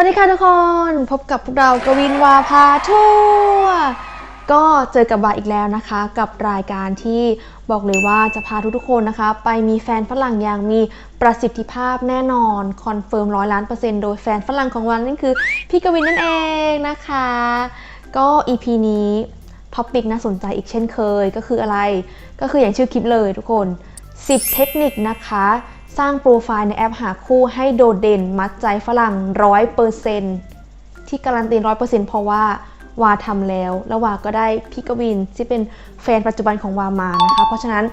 วัสดีค่ะทุกคนพบกับพวกเรากวินวาพาทัวร์ก็เจอกับวาอีกแล้วนะคะ กับรายการที่บอกเลยว่าจะพาทุกๆคนนะคะ ไปมีแฟนฝรั่งอย่างมีประสิทธิภาพแน่นอนคอนเฟิร์มร้อยล้านเปอร์เซ็นต์โดยแฟนฝรั่งของวันนั่นคือพี่กวินนั่นเองนะคะ ก็ EP นี้ท็อปิกน่าสนใจอีกเช่นเคยก็คืออะไร ก็คืออย่างชื่อคลิปเลยทุกคน 10 เทคนิคนะคะ สร้างโปรไฟล์ในแอปหาคู่ให้โดดเด่นมัดใจฝรั่ง100%ที่การันตี100%เปอร์เซนเพราะว่าวาทำแล้ว แล้ววาก็ได้พี่กวินที่เป็นแฟนปัจจุบันของวามานะคะ เพราะฉะนั้น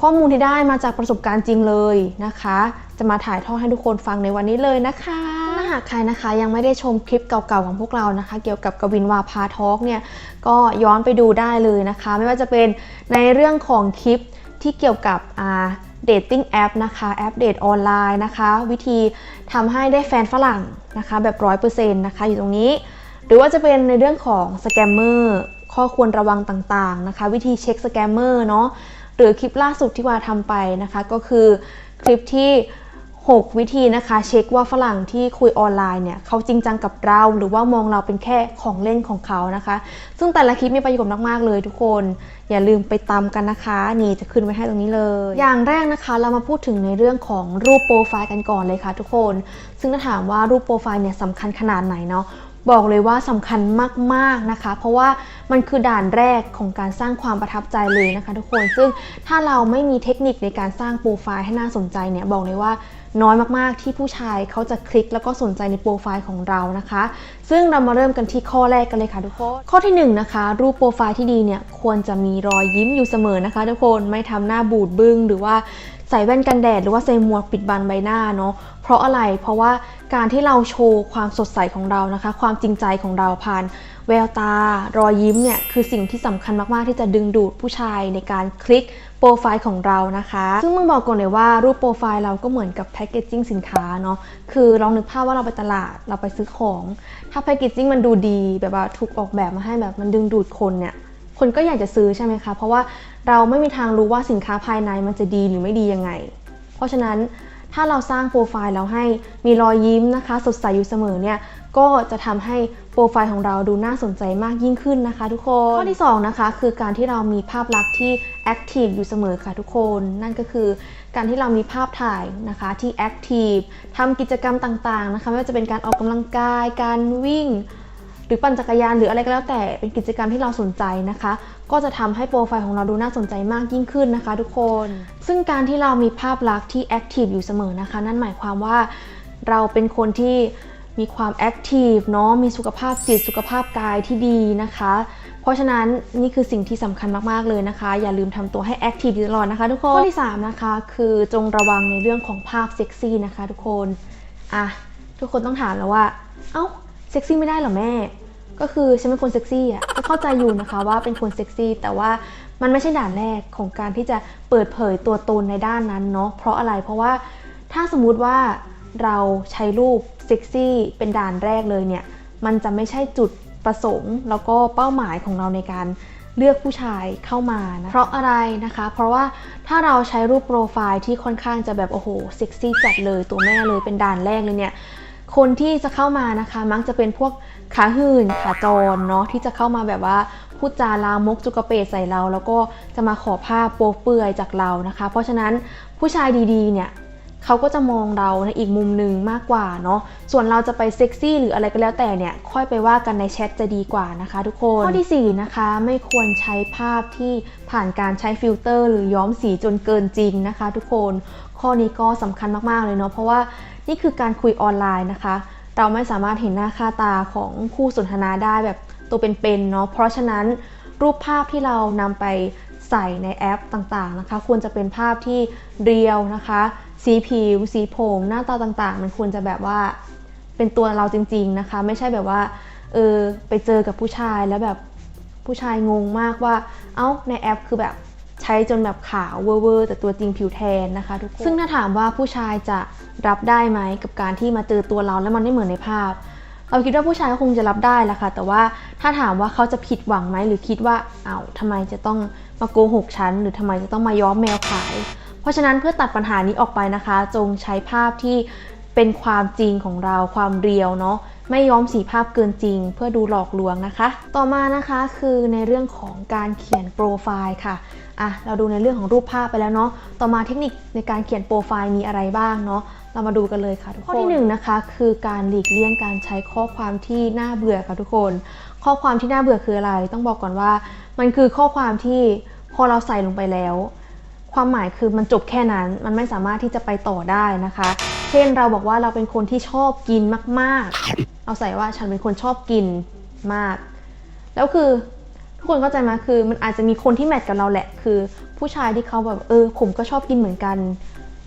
ข้อมูลที่ได้มาจากประสบการณ์จริงเลยนะคะ จะมาถ่ายทอดให้ทุกคนฟังในวันนี้เลยนะคะถ้าหากใครนะคะยังไม่ได้ชมคลิปเก่าๆของพวกเรานะคะ เกี่ยวกับกวินวาพาทอกเนี่ยก็ย้อนไปดูได้เลยนะคะ ไม่ว่าจะเป็นในเรื่องของคลิปที่เกี่ยวกับอ่า เดทติ้งแอปนะคะแอปเดทออนไลน์นะคะ วิธีทำให้ได้แฟนฝรั่งนะคะแบบ100%นะคะอยู่ตรงนี้ หรือว่าจะเป็นในเรื่องของสแกมเมอร์ข้อควรระวังต่างๆนะคะ วิธีเช็คสแกมเมอร์เนาะหรือคลิปล่าสุดที่ว่าทำไปนะคะ ก็คือคลิปที่ 6 วิธีนะคะ เช็คว่าฝรั่งที่คุยออนไลน์เนี่ยเขาจริงจังกับเรา หรือว่ามองเราเป็นแค่ของเล่นของเขานะคะ ซึ่งแต่ละคลิปมีประโยชน์มากๆเลยทุกคน อย่าลืมไปตามกันนะคะ นี่จะขึ้นไว้ให้ตรงนี้เลย อย่างแรกนะคะเรามาพูดถึงในเรื่องของรูปโปรไฟล์กันก่อนเลยค่ะ ทุกคน ซึ่งถ้าถามว่ารูปโปรไฟล์เนี่ยสำคัญขนาดไหนเนาะบอกเลยว่าสำคัญมากๆนะคะ เพราะว่ามันคือด่านแรกของการสร้างความประทับใจเลยนะคะ ทุกคนซึ่งถ้าเราไม่มีเทคนิคในการสร้างโปรไฟล์ให้น่าสนใจเนี่ยบอกเลยว่า น้อยมากๆที่ผู้ชายเขาจะคลิกแล้วก็สนใจในโปรไฟล์ของเรานะคะ ซึ่งเรามาเริ่มกันที่ข้อแรกกันเลยค่ะทุกคนข้อที่หนึ่งนะคะ รูปโปรไฟล์ที่ดีเนี่ยควรจะมีรอยยิ้มอยู่เสมอนะคะ ทุกคนไม่ทำหน้าบูดบึ้งหรือว่า ใส่แว่นกันแดดหรือว่าใส่หมวกปิดบังใบหน้าเนาะเพราะอะไรเพราะว่าการที่เราโชว์ความสดใสของเรานะคะ ความจริงใจของเราผ่านแววตารอยยิ้มเนี่ยคือสิ่งที่สำคัญมาก ๆ ที่จะดึงดูดผู้ชายในการคลิกโปรไฟล์ของเรานะคะ ซึ่งต้องบอกก่อนเลยว่ารูปโปรไฟล์เราก็เหมือนกับแพคเกจจิ้งสินค้าเนาะคือลองนึกภาพว่าเราไปตลาดเราไปซื้อของ ถ้าแพคเกจจิ้งมันดูดีแบบว่าถูกออกแบบมาให้แบบมันดึงดูดคนเนี่ย คนก็อยากจะซื้อใช่ไหมคะ เพราะว่าเราไม่มีทางรู้ว่าสินค้าภายในมันจะดีหรือไม่ดียังไง เพราะฉะนั้นถ้าเราสร้างโปรไฟล์แล้วให้มีรอยยิ้มนะคะ สดใสอยู่เสมอเนี่ยก็จะทำให้โปรไฟล์ของเราดูน่าสนใจมากยิ่งขึ้นนะคะ ทุกคน ข้อที่สองนะคะคือการที่เรามีภาพลักษณ์ที่แอคทีฟอยู่เสมอค่ะทุกคน นั่นก็คือการที่เรามีภาพถ่ายนะคะที่แอคทีฟทำกิจกรรมต่างๆนะคะไม่ว่าจะเป็นการออกกำลังกาย การวิ่ง รือปั่นจักรยานหรืออะไรก็แล้วแต่เป็นกิจกรรมที่เราสนใจนะคะ ก็จะทำให้โปรไฟล์ของเราดูน่าสนใจมากยิ่งขึ้นนะคะ ทุกคน ซึ่งการที่เรามีภาพลักษณ์ที่แอคทีฟอยู่เสมอนะคะ นั่นหมายความว่าเราเป็นคนที่มีความแอคทีฟเนาะมีสุขภาพจิตสุขภาพกายที่ดีนะคะ เพราะฉะนั้นนี่คือสิ่งที่สำคัญมากๆเลยนะคะ อย่าลืมทำตัวให้แอคทีฟตลอดนะคะทุกคนข้อที่สามนะคะ คือจงระวังในเรื่องของภาพเซ็กซี่นะคะ ทุกคนอะทุกคนต้องถามแล้วว่า เอ้าเซ็กซี่ไม่ได้หรอแม่ ก็คือฉันเป็นคนเซ็กซี่อะก็เข้าใจอยู่นะคะว่าเป็นคนเซ็กซี่ แต่ว่ามันไม่ใช่ด่านแรกของการที่จะเปิดเผยตัวตนในด้านนั้นเนาะเพราะอะไรเพราะว่าถ้าสมมุติว่าเราใช้รูปเซ็กซี่เป็นด่านแรกเลยเนี่ย มันจะไม่ใช่จุดประสงค์ แล้วก็เป้าหมายของเราในการเลือกผู้ชายเข้ามานะเพราะอะไรนะคะ เพราะว่าถ้าเราใช้รูปโปรไฟล์ที่ค่อนข้างจะแบบโอ้โหเซ็กซี่จัดเลยตัวแม่เลยเป็นด่านแรกเลยเนี่ย คนที่จะเข้ามานะคะ มักจะเป็นพวกขาหื่นขาจรเนาะที่จะเข้ามาแบบว่าพูดจาลามกจุกเปรใส่เรา แล้วก็จะมาขอภาพโป๊เปลือยจากเรานะคะ เพราะฉะนั้นผู้ชายดีๆเนี่ยเขาก็จะมองเราในอีกมุมหนึ่งมากกว่าเนาะ ส่วนเราจะไปเซ็กซี่หรืออะไรก็แล้วแต่เนี่ย ค่อยไปว่ากันในแชทจะดีกว่านะคะทุกคน ข้อที่ 4 นะคะ ไม่ควรใช้ภาพที่ผ่านการใช้ฟิลเตอร์ หรือย้อมสีจนเกินจริงนะคะ ทุกคน ข้อนี้ก็สำคัญมากๆเลยเนาะ เพราะว่า นี่คือการคุยออนไลน์นะคะ เราไม่สามารถเห็นหน้าค่าตาของคู่สนทนาได้แบบตัวเป็นๆเนาะเพราะฉะนั้นรูปภาพที่เรานำไปใส่ในแอปต่างๆนะคะ ควรจะเป็นภาพที่เรียวนะคะ สีผิว สีผมหน้าตาต่างๆ มันควรจะแบบว่าเป็นตัวเราจริง ๆนะคะ ไม่ใช่แบบว่าเออไปเจอกับผู้ชายแล้วแบบผู้ชายงงมากว่า เอ้าในแอปคือแบบใช้จนแบบขาวเวอร์แต่ตัวจริงผิวแทนนะคะทุกคนซึ่งถ้าถามว่าผู้ชายจะ รับได้ไหมกับการที่มาเจอตัวเราแล้วมันไม่เหมือนในภาพ เราคิดว่าผู้ชายก็คงจะรับได้แหละค่ะ แต่ว่าถ้าถามว่าเขาจะผิดหวังไหมหรือคิดว่าเอ้าทำไมจะต้องมาโกหกฉันหรือทำไมจะต้องมาย้อมแมวขาย เพราะฉะนั้นเพื่อตัดปัญหานี้ออกไปนะคะ จงใช้ภาพที่เป็นความจริงของเราความเรียวเนาะไม่ย้อมสีภาพเกินจริง เพื่อดูหลอกลวงนะคะ ต่อมานะคะคือในเรื่องของการเขียนโปรไฟล์ค่ะ อะเราดูในเรื่องของรูปภาพไปแล้วเนาะต่อมาเทคนิคในการเขียนโปรไฟล์มีอะไรบ้างเนาะเรามาดูกันเลยค่ะทุกคนข้อที่หนึ่งนะคะคือการหลีกเลี่ยงการใช้ข้อความที่น่าเบื่อค่ะทุกคน ข้อความที่น่าเบื่อคืออะไร ต้องบอกก่อนว่า มันคือข้อความที่พอเราใส่ลงไปแล้ว ความหมายคือมันจบแค่นั้น มันไม่สามารถที่จะไปต่อได้นะคะ เช่นเราบอกว่าเราเป็นคนที่ชอบกินมาก ๆ เอาใส่ว่าฉันเป็นคนชอบกินมาก แล้วคือ ทุกคนเข้าใจไหมคือมันอาจจะมีคนที่แมทกับเราแหละ คือ ผู้ชายที่เขาแบบเออผมก็ชอบกินเหมือนกัน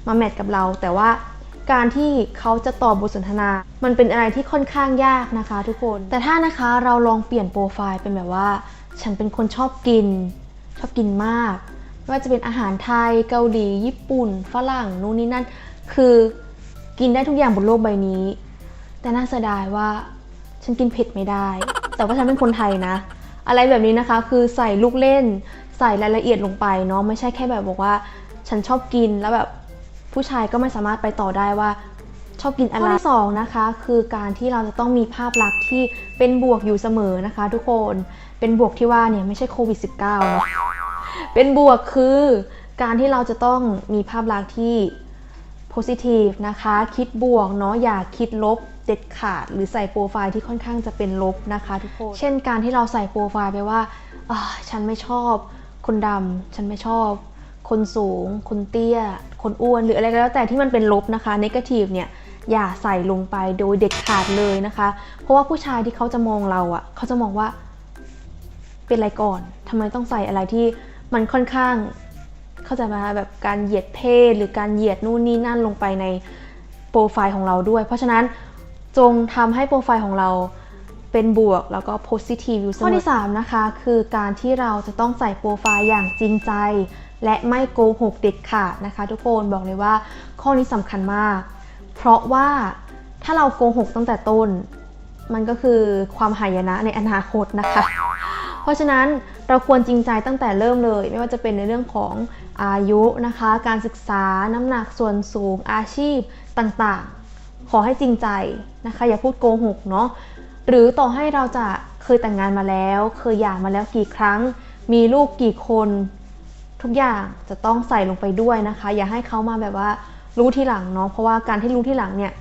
มาแมทกับเรา แต่ว่าการที่เขาจะตอบบทสนทนา มันเป็นอะไรที่ค่อนข้างยากนะคะ ทุกคน แต่ถ้านะคะเราลองเปลี่ยนโปรไฟล์เป็นแบบว่า ฉันเป็นคนชอบกิน ชอบกินมาก ไม่ว่าจะเป็นอาหารไทย เกาหลี ญี่ปุ่น ฝรั่ง นู่นนี่นั่น คือกินได้ทุกอย่างบนโลกใบนี้ แต่น่าเสียดายว่า ฉันกินเผ็ดไม่ได้ แต่ว่าฉันเป็นคนไทยนะ อะไรแบบนี้นะคะ คือใส่ลูกเล่น ใส่รายละเอียดลงไปเนาะไม่ใช่แค่แบบบอกว่า ฉันชอบกินแล้วแบบผู้ชายก็ไม่สามารถไปต่อได้ว่าชอบกินอะไรข้อที่สองนะคะคือการที่เราจะต้องมีภาพลักษณ์ที่เป็นบวกอยู่เสมอนะคะ ทุกคนเป็นบวกที่ว่าเนี่ยไม่ใช่โควิด -19 เนาะเป็นบวกคือการที่เราจะต้องมีภาพลักษณ์ที่ positive นะคะ คิดบวกเนาะอย่าคิดลบ เด็ดขาด หรือใส่โปรไฟล์ที่ค่อนข้างจะเป็นลบนะคะทุกคน เช่นการที่เราใส่โปรไฟล์ไปว่าฉันไม่ชอบ คนดำฉันไม่ชอบ คนสูง คนเตี้ย คนอ้วน หรืออะไรก็แล้วแต่ที่มันเป็นลบนะคะ negative เนี่ยอย่าใส่ลงไปโดยเด็ดขาดเลยนะคะ เพราะว่าผู้ชายที่เขาจะมองเราอะ่ะเขาจะมองว่า เป็นอะไรก่อนทำไมต้องใส่อะไรที่มันค่อนข้าง เข้าใจไหมคะแบบการเหยียดเพศหรือการเหยียดนู่นนี่นั่นลงไปในโปรไฟล์ของเราด้วย เพราะฉะนั้น จงทำให้โปรไฟล์ของเราเป็นบวกแล้วก็ positive อยู่เสมอข้อที่ 3 นะคะ คือการที่เราจะต้องใส่โปรไฟล์อย่างจริงใจ และไม่โกหกเด็ดขาดนะคะ ทุกคนบอกเลยว่าข้อนี้สำคัญมาก เพราะว่าถ้าเราโกหกตั้งแต่ต้น มันก็คือความหายนะในอนาคตนะคะ เพราะฉะนั้นเราควรจริงใจตั้งแต่เริ่มเลย ไม่ว่าจะเป็นในเรื่องของอายุนะคะ การศึกษาน้ำหนักส่วนสูงอาชีพต่างๆ ขอให้จริงใจนะคะ อย่าพูดโกหกเนาะหรือต่อให้เราจะเคยแต่งงานมาแล้ว เคยหย่ามาแล้วกี่ครั้ง มีลูกกี่คน ทุกอย่างจะต้องใส่ลงไปด้วยนะคะ อย่าให้เขามาแบบว่ารู้ทีหลังเนาะเพราะว่าการที่รู้ทีหลังเนี่ย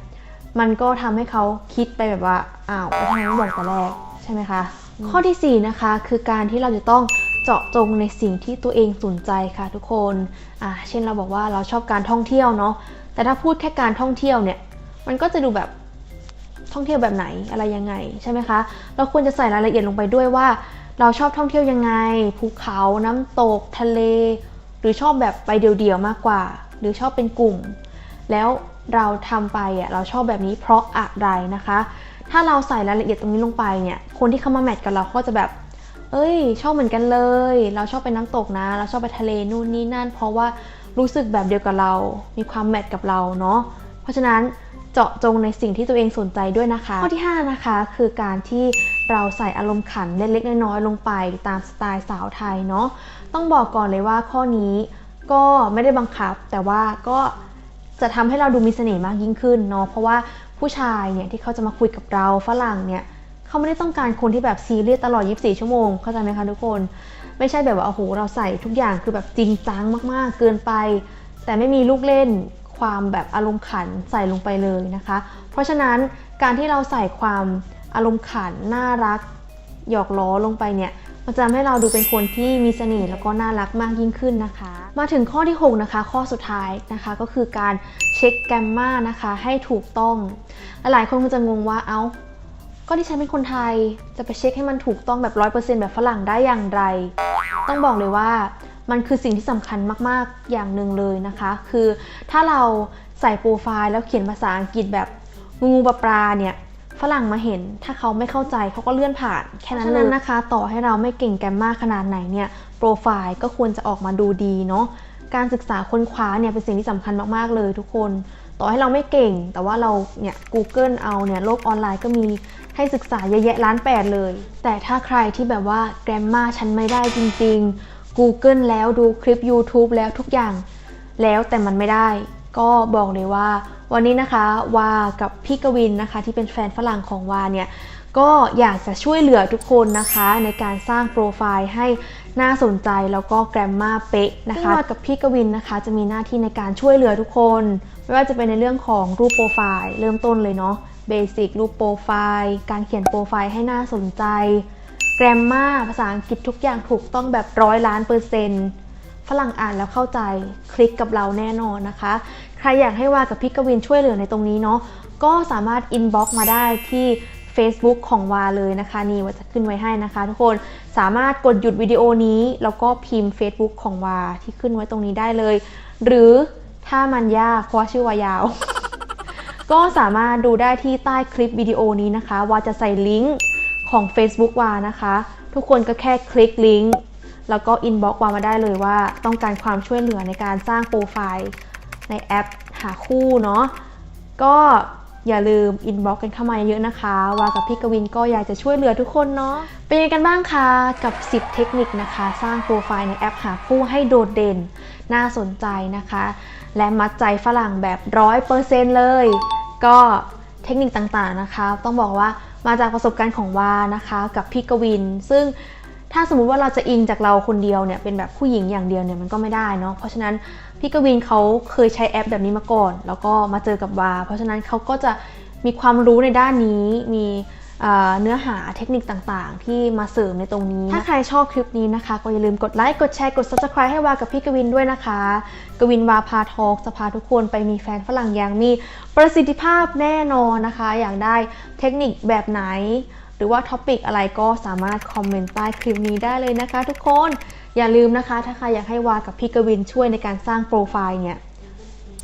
มันก็ทำให้เขาคิดไปแบบว่าอ้าวแล้วทำไมไม่บอกแต่แรกใช่ไหมคะข้อทีสี่ 4 นะคะ คือการที่เราจะต้องเจาะจงในสิ่งที่ตัวเองสนใจค่ะทุกคนอ่าเช่นเราบอกว่าเราชอบการท่องเที่ยวเนาะแต่ถ้าพูดแค่การท่องเที่ยวเนี่ย มันก็จะดูแบบท่องเที่ยวแบบไหนอะไรยังไงใช่ไหมคะ เราควรจะใส่รายละเอียดลงไปด้วยว่า เราชอบท่องเที่ยวยังไง ภูเขาน้ำตก ทะเล หรือชอบแบบไปเดี่ยวๆมากกว่า หรือชอบเป็นกลุ่ม แล้วเราทำไปอะเราชอบแบบนี้เพราะอะไรนะคะ ถ้าเราใส่รายละเอียดตรงนี้ลงไปเนี่ยคนที่เข้ามาแมทกับเราก็จะแบบ เอ้ย ชอบเหมือนกันเลย เราชอบไปน้ำตกนะ เราชอบไปทะเลนู่นนี่นั่น เพราะว่ารู้สึกแบบเดียวกับเรา มีความแมทกับเราเนาะเพราะฉะนั้น เจาะจงในสิ่งที่ตัวเองสนใจด้วยนะคะ ข้อที่ 5 นะคะคือการที่เราใส่อารมณ์ขันเล็กๆน้อยๆลงไปตามสไตล์สาวไทยเนาะต้องบอกก่อนเลยว่าข้อนี้ก็ไม่ได้บังคับ แต่ว่าก็จะทำให้เราดูมีเสน่ห์มากยิ่งขึ้นเนาะเพราะว่าผู้ชายเนี่ยที่เขาจะมาคุยกับเราฝรั่งเนี่ยเขาไม่ได้ต้องการคนที่แบบซีเรียสตลอด 24 ชั่วโมงเข้าใจไหมคะทุกคน ไม่ใช่แบบว่าโอ้โหเราใส่ทุกอย่างคือแบบจริงจังมากๆเกินไป แต่ไม่มีลูกเล่น ความแบบอารมณ์ขันใส่ลงไปเลยนะคะ เพราะฉะนั้นการที่เราใส่ความอารมณ์ขันน่ารักหยอกล้อลงไปเนี่ยมันจะทำให้เราดูเป็นคนที่มีเสน่ห์แล้วก็น่ารักมากยิ่งขึ้นนะคะ มาถึงข้อที่ 6 นะคะ ข้อสุดท้ายนะคะก็คือการเช็คแกมมานะคะให้ถูกต้อง หลายคนคงจะงงว่าเอ้าก็ที่ฉันเป็นคนไทยจะไปเช็คให้มันถูกต้องแบบ 100%แบบฝรั่งได้อย่างไร ต้องบอกเลยว่า มันคือสิ่งที่สำคัญมากๆอย่างหนึ่งเลยนะคะ คือถ้าเราใส่โปรไฟล์แล้วเขียนภาษาอังกฤษแบบงูงูปลาปลาเนี่ยฝรั่งมาเห็นถ้าเขาไม่เข้าใจเขาก็เลื่อนผ่าน แค่นั้นเลยนะคะ ต่อให้เราไม่เก่งแกรมมาขนาดไหนเนี่ยโปรไฟล์ก็ควรจะออกมาดูดีเนาะการศึกษาค้นคว้าเนี่ยเป็นสิ่งที่สำคัญมากๆเลยทุกคน ต่อให้เราไม่เก่ง แต่ว่าเราเนี่ย Google เอาเนี่ยโลกออนไลน์ก็มีให้ศึกษาเยอะแยะล้านแปดเลย แต่ถ้าใครที่แบบว่าแกรมมาฉันไม่ได้จริง ๆ Google แล้วดูคลิป YouTube แล้วทุกอย่าง แล้วแต่มันไม่ได้ ก็บอกเลยว่า วันนี้นะคะวากับพี่กวินนะคะ ที่เป็นแฟนฝรั่งของวาเนี่ยก็อยากจะช่วยเหลือทุกคนนะคะ ในการสร้างโปรไฟล์ให้น่าสนใจแล้วก็แกรมมาเป๊ะนะคะกับพี่กวินนะคะ จะมีหน้าที่ในการช่วยเหลือทุกคน ไม่ว่าจะเป็นในเรื่องของรูปโปรไฟล์ เริ่มต้นเลยเนาะเบสิกรูปโปรไฟล์ การเขียนโปรไฟล์ให้น่าสนใจ แกรมมาภาษาอังกฤษทุกอย่างถูกต้องแบบร้อยล้านเปอร์เซ็นต์ฝรั่งอ่านแล้วเข้าใจคลิกกับเราแน่นอนนะคะ ใครอยากให้วากับพี่กวินช่วยเหลือในตรงนี้เนาะก็สามารถอินบ็อกมาได้ที่ Facebook ของวาเลยนะคะ นี่ว่าจะขึ้นไว้ให้นะคะ ทุกคนสามารถกดหยุดวิดีโอนี้ แล้วก็พิมพ์ Facebook ของวาที่ขึ้นไว้ตรงนี้ได้เลย หรือถ้ามันยากเพราะว่าชื่อวายาว ก็สามารถดูได้ที่ใต้คลิปวิดีโอนี้นะคะ วาจะใส่ลิงก์ ของ Facebook วานะคะ ทุกคนก็แค่คลิกลิงก์แล้วก็อินบ็อกวามาได้เลยว่า ต้องการความช่วยเหลือในการสร้างโปรไฟล์ในแอปหาคู่เนาะก็อย่าลืมอินบ็อกกันเข้ามาเยอะๆนะคะวากับพี่กวินก็อยากจะช่วยเหลือทุกคนเนาะเป็นยังไงกันบ้างคะกับ 10 เทคนิคนะคะ สร้างโปรไฟล์ในแอปหาคู่ให้โดดเด่น น่าสนใจนะคะ และมัดใจฝรั่งแบบร้อยเปอร์เซนต์เลย ก็เทคนิคต่างๆนะคะ ต้องบอกว่า มาจากประสบการณ์ของวานะคะกับพี่กวิน ซึ่งถ้าสมมุติว่าเราจะอิงจากเราคนเดียวเนี่ยเป็นแบบผู้หญิงอย่างเดียวเนี่ยมันก็ไม่ได้เนาะเพราะฉะนั้นพี่กวินเขาเคยใช้แอปแบบนี้มาก่อน แล้วก็มาเจอกับวาเพราะฉะนั้นเขาก็จะมีความรู้ในด้านนี้มี เนื้อหาเทคนิคต่างๆ ที่มาเสริมในตรงนี้ ถ้าใครชอบคลิปนี้นะคะ ก็อย่าลืมกดไลค์กดแชร์กด subscribe ให้วากับพี่กวินด้วยนะคะ กวินวาพาทอกจะพาทุกคนไปมีแฟนฝรั่งอย่างมีประสิทธิภาพแน่นอนนะคะ อยากได้เทคนิคแบบไหน หรือว่าท็อปิกอะไรก็สามารถคอมเมนต์ใต้คลิปนี้ได้เลยนะคะ ทุกคนอย่าลืมนะคะ ถ้าใครอยากให้วากับพี่กวินช่วยในการสร้างโปรไฟล์เนี่ย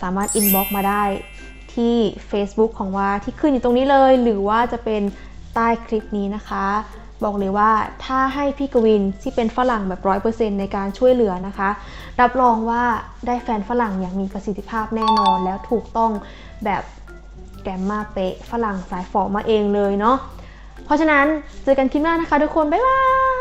สามารถอินบ็อกมาได้ที่ Facebook ของวาที่ขึ้นอยู่ตรงนี้เลย หรือว่าจะเป็น ใต้คลิปนี้นะคะ บอกเลยว่าถ้าให้พี่กวินที่เป็นฝรั่งแบบร้อยเปอร์เซ็นต์ในการช่วยเหลือนะคะ รับรองว่าได้แฟนฝรั่งอย่างมีประสิทธิภาพแน่นอน แล้วถูกต้องแบบแกมมาเป๊ะฝรั่งสายฝอมาเองเลยเนาะเพราะฉะนั้นเจอกันคลิปหน้านะคะทุกคน บ๊ายบาย